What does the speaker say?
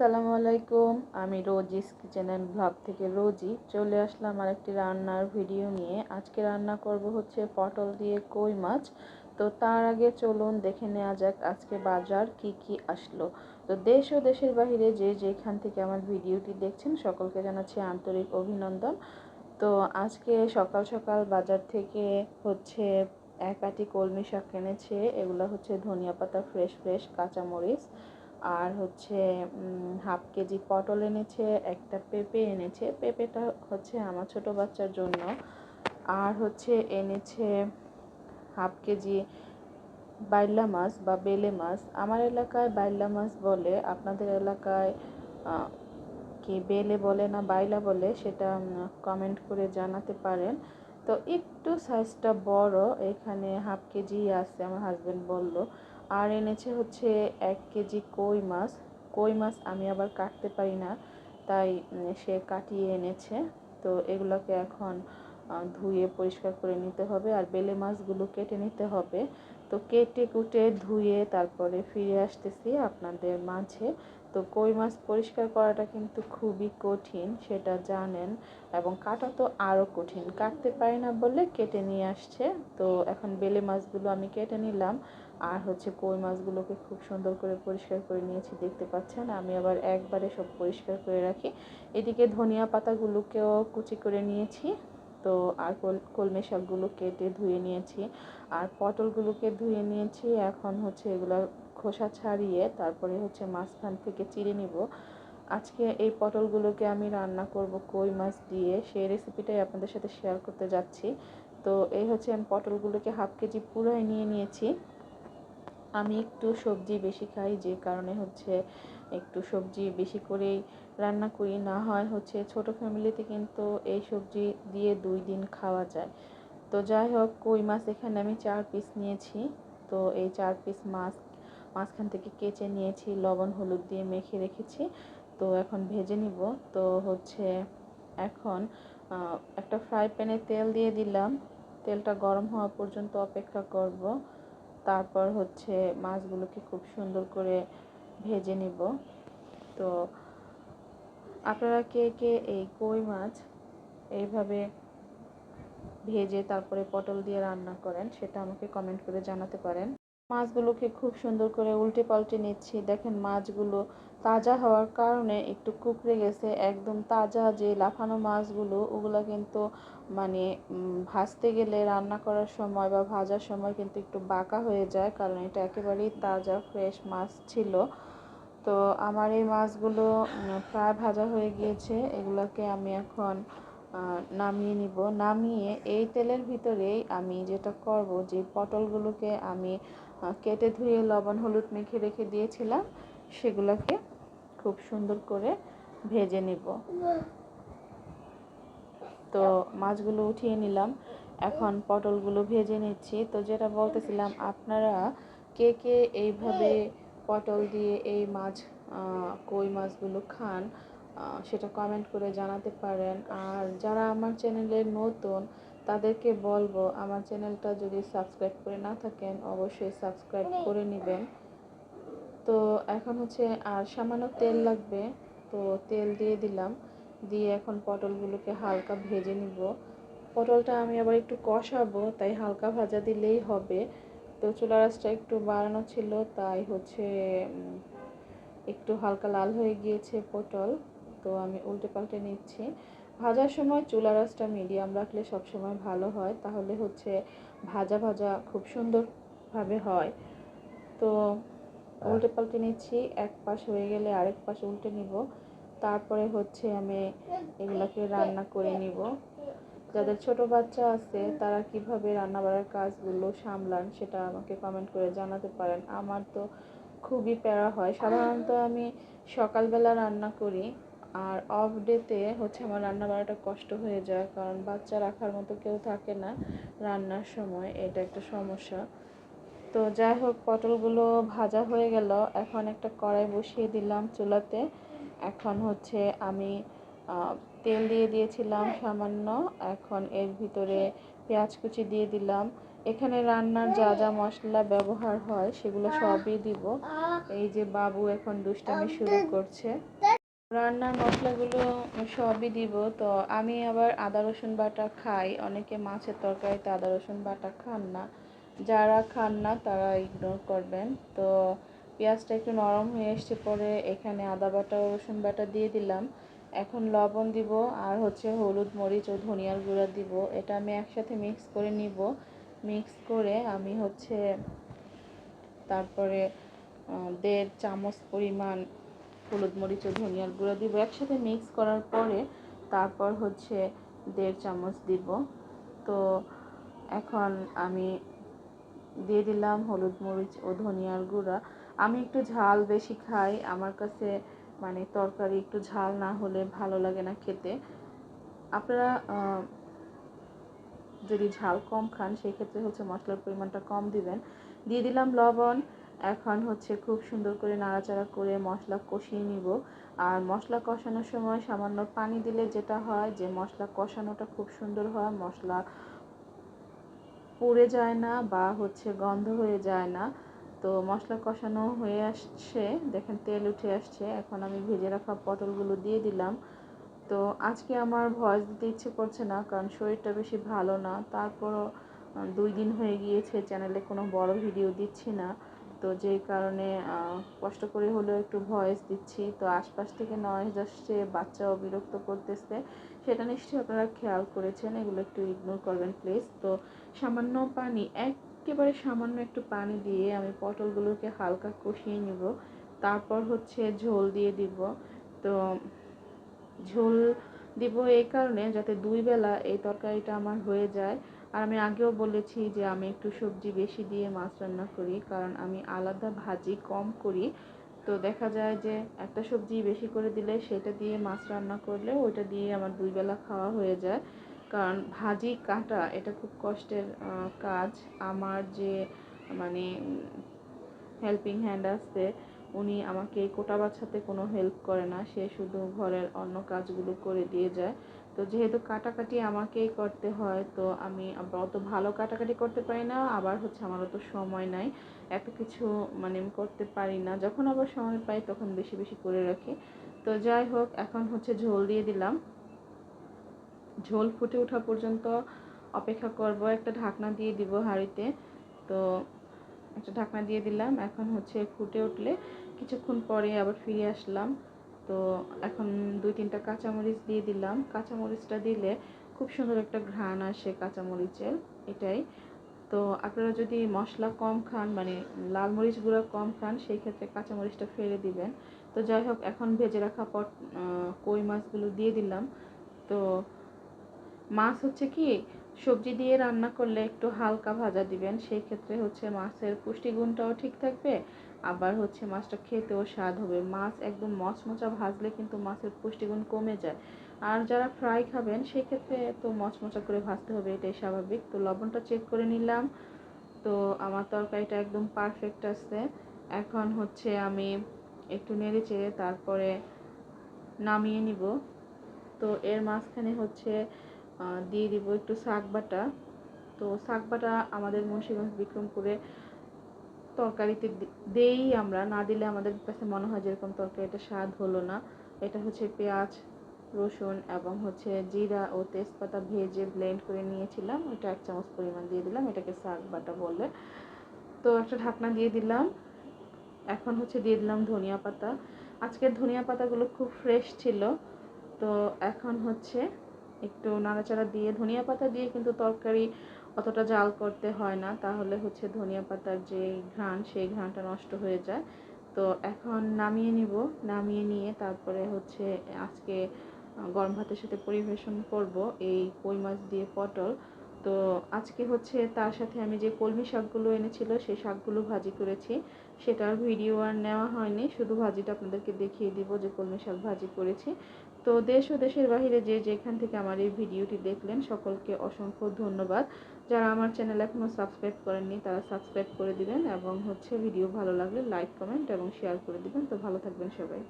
আসসালামু আলাইকুম। আমি রোজিস কিচেন অ্যান্ড ব্লগ থেকে রোজি। চলে আসলাম আরেকটি রান্নার ভিডিও নিয়ে। আজকে রান্না করব হচ্ছে পটল দিয়ে কই মাছ। তো তার আগে চলুন দেখে নেওয়া যাক আজকে বাজার কি কি আসলো। তো দেশ ও দেশের বাহিরে যে যেখান থেকে আমার ভিডিওটি দেখছেন, সকলকে জানাচ্ছি আন্তরিক অভিনন্দন। তো আজকে সকাল সকাল বাজার থেকে হচ্ছে এক আটি কলমি শাক এনেছে। এগুলো হচ্ছে ধনিয়া পাতা, ফ্রেশ ফ্রেশ কাঁচামরিচ। আর হচ্ছে হাফ কেজি পটল এনেছে, একটা পেঁপে এনেছে। পেঁপেটা হচ্ছে আমার ছোট বাচ্চার জন্য। আর হচ্ছে এনেছে হাফ কেজি বাইলা মাছ বা বেলে মাছ। আমার এলাকায় বাইলা মাছ বলে, আপনাদের এলাকায় কি বেলে বলে না বাইলা বলে, সেটা কমেন্ট করে জানাতে পারেন। তো একটু সাইজটা বড়, এখানে হাফ কেজি আছে, আমার হাজব্যান্ড বলল। আর এনেছে হচ্ছে এক কেজি কই মাছ। কই মাছ আমি আবার কাটতে পারি না, তাই সে কাটিয়ে এনেছে। তো এগুলোকে এখন ধুয়ে পরিষ্কার করে নিতে হবে, আর বেলে মাছগুলো কেটে নিতে হবে। তো কেটে কুটে ধুয়ে তারপরে ফিরে আসতেছি আপনাদের মাঝে। তো কই মাছ পরিষ্কার করাটা কিন্তু খুবই কঠিন, সেটা জানেন। এবং কাটা তো আরও কঠিন, কাটতে পারি না বলে কেটে নিয়ে আসছে। তো এখন বেলে মাছগুলো আমি কেটে নিলাম। আর হচ্ছে কই মাছগুলোকে খুব সুন্দর করে পরিষ্কার করে নিয়েছি, দেখতে পাচ্ছেন? আমি আবার একবারে সব পরিষ্কার করে রাখি। এদিকে ধনিয়া পাতাগুলোকেও কুচি করে নিয়েছি। তো আর কলমে শাকগুলো কেটে ধুয়ে নিয়েছি। আর পটলগুলোকে ধুয়ে নিয়েছি। এখন হচ্ছে এগুলো খোসা ছাড়িয়ে তারপরে হচ্ছে মাঝখান থেকে চিড়ে নিব। আজকে এই পটলগুলোকে আমি রান্না করব কই মাছ দিয়ে। সেই রেসিপিটাই আপনাদের সাথে শেয়ার করতে যাচ্ছি। তো এই হচ্ছে আমি পটলগুলোকে হাফ কেজি পুরাই নিয়ে নিয়েছি। আমি একটু সবজি বেশি খাই, যে কারণে হচ্ছে একটু সবজি বেশি করেই রান্না করি না হয় হচ্ছে ছোট ফ্যামিলিতে কিন্তু এই সবজি দিয়ে দুই দিন খাওয়া যায়। তো যাই হোক, কই মাছ এখানে আমি চার পিস নিয়েছি। তো এই চার পিস মাছ, মাঝখান থেকে কেচে নিয়েছি, লবণ, হলুদ দিয়ে মেখে রেখেছি। তো এখন ভেজে নিব। তো হচ্ছে এখন একটা ফ্রাই প্যানে তেল দিয়ে দিলাম। তেলটা গরম হওয়া পর্যন্ত অপেক্ষা করব। তারপর হচ্ছে মাছগুলোকে খুব সুন্দর করে ভেজে নিব। তো আপনারা কে কে এই কই মাছ এইভাবে ভেজে তারপরে পটল দিয়ে রান্না করেন, সেটা আমাকে কমেন্ট করে জানাতে পারেন। মাছগুলোকে খুব সুন্দর করে উল্টে পাল্টে নিচ্ছি। দেখেন মাছগুলো তাজা হওয়ার কারণে একটু কুকড়ে গেছে। একদম তাজা যে লাফানো মাছগুলো, ওগুলো কিন্তু মানে ভাজতে গেলে রান্না করার সময় বা ভাজার সময় কিন্তু একটু বাঁকা হয়ে যায়, কারণ এটা একেবারেই তাজা ফ্রেশ মাছ ছিল। তো আমার এই মাছগুলো প্রায় ভাজা হয়ে গিয়েছে। এগুলোকে আমি এখন নামিয়ে নিব। নামিয়ে এই তেলের ভিতরেই আমি যেটা করব, যে পটলগুলোকে আমি কেটে ধুয়ে লবণ, হলুদ মেখে রেখে দিয়েছিলাম, সেগুলোকে খুব সুন্দর করে ভেজে নিব। তো মাছগুলো উঠিয়ে নিলাম। এখন পটলগুলো ভেজে নিচ্ছি। তো যেটা বলতেছিলাম, আপনারা কে কে এইভাবে পটল দিয়ে এই মাছ কই মাছগুলো খান সেটা কমেন্ট করে জানাতে পারেন। আর যারা আমার চ্যানেলে নতুন, তাদেরকে বলব, আমার চ্যানেলটা যদি সাবস্ক্রাইব করে না থাকেন, অবশ্যই সাবস্ক্রাইব করে নেবেন। তো এখন হচ্ছে, আর সামান্য তেল লাগবে, তো তেল দিয়ে দিলাম। দিয়ে এখন পটলগুলোকে হালকা ভেজে নিব। পটলটা আমি আবার একটু কষাবো, তাই হালকা ভাজা দিলেই হবে। তো চুলা রাসটা একটু বাড়ানো ছিল, তাই হচ্ছে একটু হালকা লাল হয়ে গিয়েছে পটল। তো আমি উল্টে পাল্টে নিচ্ছি। ভাজার সময় চুলা রাসটা মিডিয়াম রাখলে সবসময় ভালো হয়, তাহলে হচ্ছে ভাজা ভাজা খুব সুন্দরভাবে হয়। তো উল্টে পাল্টে নিচ্ছি, এক পাশ হয়ে গেলে আরেক পাশ উল্টে নিব। তারপরে হচ্ছে আমি এগুলোকে রান্না করে নিব। যাদের ছোট বাচ্চা আছে, তারা কীভাবে রান্না বাড়ার কাজগুলো সামলান সেটা আমাকে কমেন্ট করে জানাতে পারেন। আমার তো খুবই প্যারা হয়। সাধারণত আমি সকালবেলা রান্না করি আর অফ ডেতে হচ্ছে আমার রান্না বাড়াটা কষ্ট হয়ে যায় কারণ বাচ্চা রাখার মতো কেউ থাকে না রান্নার সময়, এটা একটা সমস্যা। তো যাই হোক, পটলগুলো ভাজা হয়ে গেল। এখন একটা কড়াই বসিয়ে দিলাম চুলাতে। এখন হচ্ছে আমি তেল দিয়ে দিয়েছিলাম সামান্য, এখন এর ভিতরে পেঁয়াজ কুচি দিয়ে দিলাম। এখানে রান্নার যা যা মশলা ব্যবহার হয় সেগুলো সবই দিব। এই যে বাবু এখন দুষ্টামি শুরু করছে। রান্নার মশলাগুলো সবই দিব। তো আমি আবার আদা, রসুন বাটা খাই। অনেকে মাছের তরকারিতে আদা, রসুন বাটা খান না। যারা খান না তারা ইগনোর করবেন। তো পেঁয়াজটা একটু নরম হয়ে এসছে পরে এখানে আদা বাটা রসুন বাটা দিয়ে দিলাম। এখন লবণ দিব আর হচ্ছে হলুদ মরিচ ও ধনিয়ার গুঁড়া দিব। এটা আমি একসাথে মিক্স করে নিব। মিক্স করে আমি হচ্ছে তারপরে দেড় চামচ পরিমাণ হলুদ মরিচ ও ধনিয়ার গুঁড়া দিব। একসাথে মিক্স করার পরে তারপর হচ্ছে দেড় চামচ দিব। তো এখন আমি দিয়ে দিলাম হলুদ মরিচ ও ধনিয়ার গুঁড়া। আমি একটু ঝাল বেশি খাই। আমার কাছে মানে তরকারি একটু ঝাল না হলে ভালো লাগে না খেতে। আপনারা যদি ঝাল কম খান, সেই ক্ষেত্রে হচ্ছে মশলার পরিমাণটা কম দিবেন। দিয়ে দিলাম লবণ। এখন হচ্ছে খুব সুন্দর করে নাড়াচাড়া করে মশলা কষিয়ে নিব। আর মশলা কষানোর সময় সামান্য পানি দিলে যেটা হয় যে, মশলা কষানোটা খুব সুন্দর হয়, মশলা পুড়ে যায় না বা হচ্ছে গন্ধ হয়ে যায় না। তো মশলা কষানো হয়ে আসছে। দেখেন তেল উঠে আসছে। এখন আমি ভেজে রাখা পটলগুলো দিয়ে দিলাম। তো আজকে আমার ভয়েস দিতে ইচ্ছে করছে না, কারণ শরীরটা বেশি ভালো না। তারপরও দুই দিন হয়ে গিয়েছে, চ্যানেলে কোনো বড় ভিডিও দিচ্ছি না। তো যেই কারণে কষ্ট করে হলেও একটু ভয়েস দিচ্ছি। তো আশপাশ থেকে নয়েজ আসছে, বাচ্চাও বিরক্ত করতেছে। সেটা নিশ্চয়ই আপনারা খেয়াল করেছেন। এগুলো একটু ইগনোর করবেন প্লিজ তো সামান্য পানি একেবারে সামান্য একটু পানি দিয়ে আমি পটলগুলোকে হালকা কষিয়ে নিব। তারপর হচ্ছে ঝোল দিয়ে দিব। তো ঝোল দিব এই কারণে যাতে দুই বেলা এই তরকারিটা আমার হয়ে যায়। আর আমি আগেও বলেছি যে আমি একটু সবজি বেশি দিয়ে মাছ রান্না করি, কারণ আমি আলাদা ভাজি কম করি। তো দেখা যায় যে একটা সবজি বেশি করে দিলে সেটা দিয়ে মাছ রান্না করলে ওইটা দিয়ে আমার দুই বেলা খাওয়া হয়ে যায়। কারণ ভাজি কাটা এটা খুব কষ্টের কাজ। আমার যে মানে হেল্পিং হ্যান্ড আছে, উনি আমাকে কোটা বাছাতে কোনো হেল্প করে না। সে শুধু ঘরের অন্য কাজগুলো করে দিয়ে যায়। তো যেহেতু কাটাকাটি আমাকেই করতে হয়, তো আমি অত ভালো কাটাকাটি করতে পারি না। আবার হচ্ছে আমার অত সময় নাই। এত কিছু মানে করতে পারি না। যখন আবার সময় পাই, তখন বেশি বেশি করে রাখি। তো যাই হোক, এখন হচ্ছে ঝোল দিয়ে দিলাম। ঝোল ফুটে ওঠা পর্যন্ত অপেক্ষা করব। একটা ঢাকনা দিয়ে দিব হাঁড়িতে। তো একটা ঢাকনা দিয়ে দিলাম। এখন হচ্ছে ফুটে উঠলে কিছুক্ষণ পরে আবার ফিরে আসলাম। তো এখন দুই তিনটা কাঁচামরিচ দিয়ে দিলাম। কাঁচামরিচটা দিলে খুব সুন্দর একটা ঘ্রাণ আসে কাঁচামরিচের, এটাই। তো আপনারা যদি মশলা কম খান মানে লাল মরিচ গুঁড়া কম খান, সেই ক্ষেত্রে কাঁচামরিচটা ফেলে দিবেন। তো যাই হোক, এখন ভেজে রাখা পট কই মাছগুলো দিয়ে দিলাম। তো মাছ হচ্ছে কি, সবজি দিয়ে রান্না করলে একটু হালকা ভাজা দিবেন, সেই ক্ষেত্রে হচ্ছে মাছের পুষ্টিগুণটাও ঠিক থাকবে, আবার হচ্ছে মাছটা খেতেও স্বাদ হবে। মাছ একদম মচমচা ভাজলে কিন্তু মাছের পুষ্টিগুণ কমে যায়। আর যারা ফ্রাই খাবেন সেক্ষেত্রে তো মচমচা করে ভাজতে হবে, এটাই স্বাভাবিক। তো লবণটা চেক করে নিলাম। তো আমার তরকারিটা একদম পারফেক্ট আছে। এখন হচ্ছে আমি একটু নেড়ে তারপরে নামিয়ে নিব। তো এর মাঝখানে হচ্ছে দিয়ে দিব একটু শাক বাটা। তো শাক বাটা আমাদের মুন্সিগঞ্জ বিক্রমপুরে তরকারিতে দেই আমরা। না দিলে আমাদের কাছে মনে হয় যেরকম তরকারিটা স্বাদ হলো না। এটা হচ্ছে পেঁয়াজ, রসুন এবং হচ্ছে জিরা ও তেজপাতা ভেজে ব্লেন্ড করে নিয়েছিলাম। ওইটা এক চামচ পরিমাণ দিয়ে দিলাম। এটাকে শাক বাটা বলে। তো একটা ঢাকনা দিয়ে দিলাম। এখন হচ্ছে দিয়ে দিলাম ধনিয়া পাতা। আজকের ধনিয়া পাতাগুলো খুব ফ্রেশ ছিল। তো এখন হচ্ছে একটু নাড়াচাড়া দিয়ে, ধনিয়া পাতা দিয়ে কিন্তু তরকারি অতটা জাল করতে হয় না। তাহলে হচ্ছে ধনিয়া পাতার যে ঘ্রাণ, সেই ঘ্রাণটা নষ্ট হয়ে যায়। তো এখন নামিয়ে নিব। নামিয়ে নিয়ে তারপরে হচ্ছে আজকে গরম ভাতের সাথে পরিবেশন করব এই কই মাছ দিয়ে পটল। তো আজকে হচ্ছে তার সাথে আমি যে কলমি শাকগুলো এনেছিল, সেই শাকগুলো ভাজি করেছি। সেটার ভিডিও আর নেওয়া হয়নি। শুধু ভাজিটা আপনাদেরকে দেখিয়ে দিব যে কলমি শাক ভাজি করেছি। তো দেশ ও দেশের বাহিরে যে যেখান থেকে আমার এই ভিডিওটি দেখলেন, সকলকে অসংখ্য ধন্যবাদ। যারা আমার চ্যানেল এখনও সাবস্ক্রাইব করেননি, তারা সাবস্ক্রাইব করে দিবেন এবং হচ্ছে ভিডিও ভালো লাগলে লাইক, কমেন্ট এবং শেয়ার করে দিবেন। তো ভালো থাকবেন সবাই।